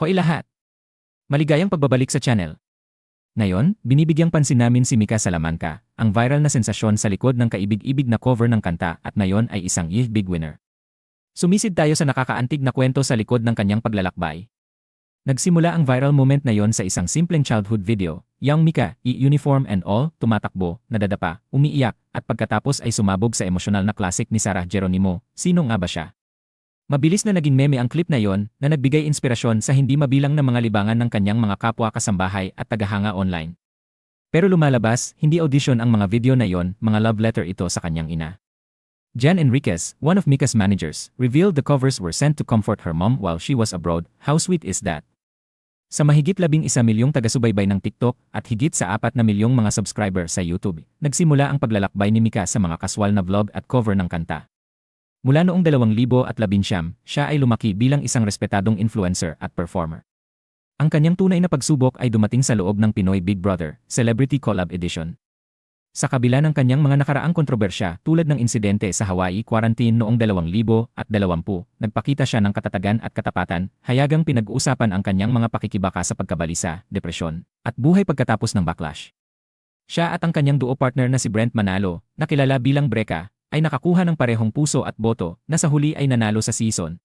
Hoy lahat! Maligayang pagbabalik sa channel. Ngayon, binibigyang pansin namin si Mika Salamanca, ang viral na sensasyon sa likod ng kaibig-ibig na cover ng kanta at ngayon ay isang Yves Big Winner. Sumisid tayo sa nakakaantig na kwento sa likod ng kanyang paglalakbay. Nagsimula ang viral moment na yon sa isang simpleng childhood video. Young Mika, i-uniform and all, tumatakbo, nadadapa, umiiyak, at pagkatapos ay sumabog sa emosyonal na classic ni Sarah Geronimo, sino nga ba siya? Mabilis na naging meme ang clip na yon na nagbigay inspirasyon sa hindi mabilang na mga libangan ng kanyang mga kapwa kasambahay at tagahanga online. Pero lumalabas, hindi audition ang mga video na yon, mga love letter ito sa kanyang ina. Jan Enriquez, one of Mika's managers, revealed the covers were sent to comfort her mom while she was abroad. How sweet is that? Sa mahigit labing isa milyong taga-subaybay ng TikTok at higit sa apat na milyong mga subscriber sa YouTube, nagsimula ang paglalakbay ni Mika sa mga kaswal na vlog at cover ng kanta. Mula noong 2019, siya ay lumaki bilang isang respetadong influencer at performer. Ang kanyang tunay na pagsubok ay dumating sa loob ng Pinoy Big Brother Celebrity Collab Edition. Sa kabila ng kanyang mga nakaraang kontrobersya tulad ng insidente sa Hawaii quarantine noong 2020, nagpakita siya ng katatagan at katapatan, hayagang pinag-uusapan ang kanyang mga pakikibaka sa pagkabalisa, depresyon, at buhay pagkatapos ng backlash. Siya at ang kanyang duo partner na si Brent Manalo, na kilala bilang Breka, ay nakakuha ng parehong puso at boto na sa huli ay nanalo sa season.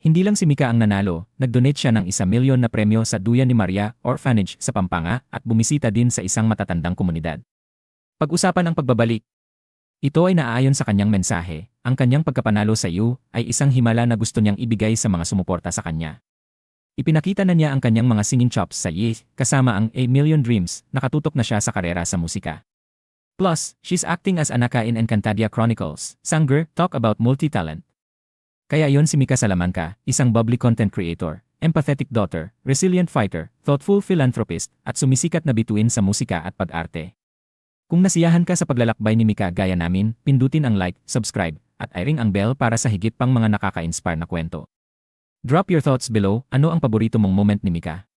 Hindi lang si Mika ang nanalo, nag-donate siya ng isa milyon na premyo sa Duyan ni Maria Orphanage sa Pampanga at bumisita din sa isang matatandang komunidad. Pag-usapan ang pagbabalik. Ito ay naaayon sa kanyang mensahe, ang kanyang pagkapanalo sa iyo ay isang himala na gusto niyang ibigay sa mga sumuporta sa kanya. Ipinakita na niya ang kanyang mga singing chops sa Ye, kasama ang A Million Dreams, nakatutok na siya sa karera sa musika. Plus, she's acting as Anaka in Encantadia Chronicles. Sanger, talk about multi-talent. Kaya yon si Mika Salamanca, isang bubbly content creator, empathetic daughter, resilient fighter, thoughtful philanthropist, at sumisikat na bituin sa musika at pag-arte. Kung nasiyahan ka sa paglalakbay ni Mika gaya namin, pindutin ang like, subscribe, at i-ring ang bell para sa higit pang mga nakaka-inspire na kwento. Drop your thoughts below, ano ang paborito mong moment ni Mika?